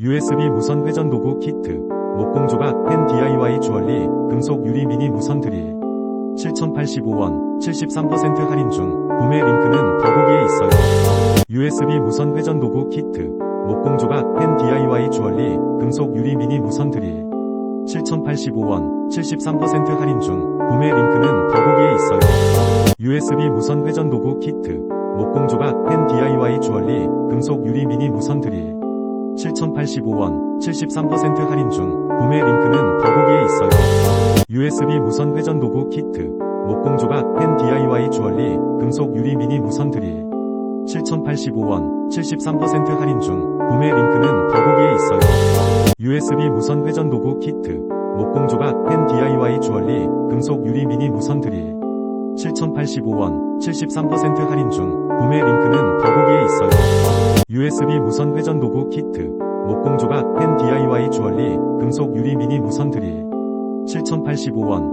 USB 무선 회전 도구 키트, 목공 조각 펜 DIY 주얼리, 금속 유리 미니 무선 드릴. 7,085원, 73% 할인 중, 구매 링크는 더보기에 있어요. USB 무선 회전 도구 키트, 목공 조각 펜 DIY 주얼리, 금속 유리 미니 무선 드릴. 7,085원, 73% 할인 중, 구매 링크는 더보기에 있어요. USB 무선 회전 도구 키트, 목공 조각 펜 DIY 주얼리, 금속 유리 미니 무선 드릴. 7,085원, 73% 할인 중, 구매 링크는 더보기에 있어요. USB 무선 회전 도구 키트, 목공 조각 펜 DIY 주얼리, 금속 유리 미니 무선 드릴. 7,085원, 73% 할인 중, 구매 링크는 더보기에 있어요. USB 무선 회전 도구 키트, 목공 조각 펜 DIY 주얼리, 금속 유리 미니 무선 드릴. 7,085원, 73% 할인 중, 구매 링크는 더보기에 있어요. USB 무선 회전 도구 키트, 조각 펜 DIY 주얼리, 금속 유리 미니 무선 드릴. 7,085원,